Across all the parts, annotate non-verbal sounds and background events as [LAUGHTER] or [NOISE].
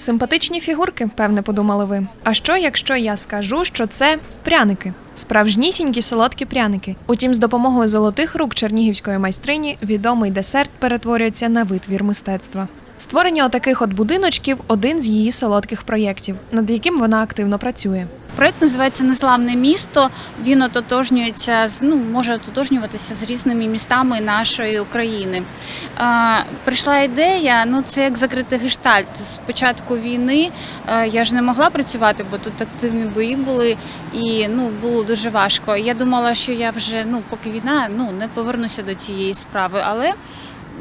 Симпатичні фігурки, певне, подумали ви. А що, якщо я скажу, що це пряники? Справжнісінькі солодкі пряники. Утім, з допомогою золотих рук чернігівської майстрині відомий десерт перетворюється на витвір мистецтва. Створення отаких от будиночків один з її солодких проєктів, над яким вона активно працює. Проект називається Незламне місто. Він ототожнюється з ну може ототожнюватися з різними містами нашої України. Е, прийшла ідея. Ну це як закритий гештальт. З початку війни е, я ж не могла працювати, бо тут активні бої були, і ну було дуже важко. Я думала, що я вже ну поки війна ну не повернуся до цієї справи, але.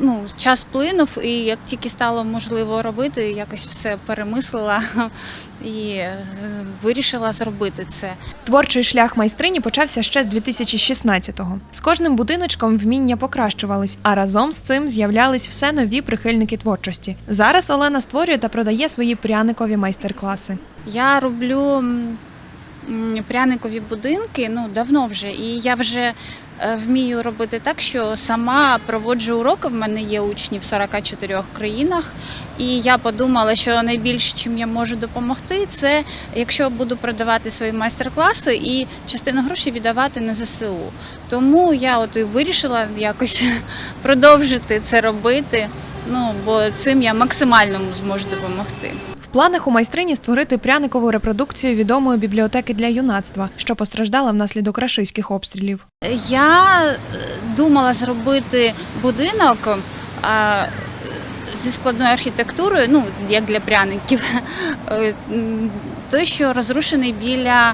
Ну, час плинув, і як тільки стало можливо робити, якось все перемислила [LAUGHS] і е, вирішила зробити це. Творчий шлях майстрині почався ще з 2016-го. З кожним будиночком вміння покращувались, а разом з цим з'являлись все нові прихильники творчості. Зараз Олена створює та продає свої пряникові майстер-класи. Я роблю пряникові будинки ну давно вже, і я вже е, вмію робити так, що сама проводжу уроки. В мене є учні в 44 країнах. І я подумала, що найбільше, чим я можу допомогти, це якщо буду продавати свої майстер-класи і частину грошей віддавати на ЗСУ. Тому я от і вирішила якось [LAUGHS] продовжити це робити. Ну бо цим я максимально зможу допомогти. Планах у майстрині створити пряникову репродукцію відомої бібліотеки для юнацтва, що постраждала внаслідок рашистських обстрілів. Я е, думала зробити будинок а, зі складною архітектурою, ну як для пряників, Е, той, що розрушений біля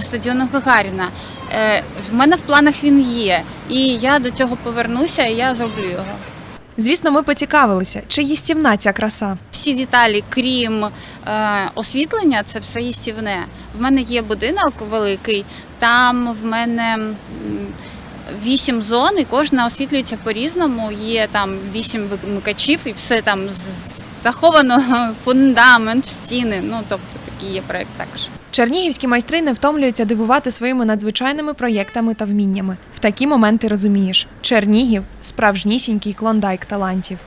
стадіону Гагаріна. Е, В мене в планах він є, і я до цього повернуся, і я зроблю його. Звісно, ми поцікавилися, чи їстівна ця краса. Всі деталі, крім е, освітлення, це все їстівне. В мене є будинок великий, там в мене вісім зон, і кожна освітлюється по-різному. Є там вісім вимикачів, і все там заховано [LAUGHS] фундамент, стіни. Ну тобто такий є проект також. Чернігівські майстри не втомлюються дивувати своїми надзвичайними проєктами та вміннями. В такі моменти розумієш, Чернігів справжнісінький клондайк талантів.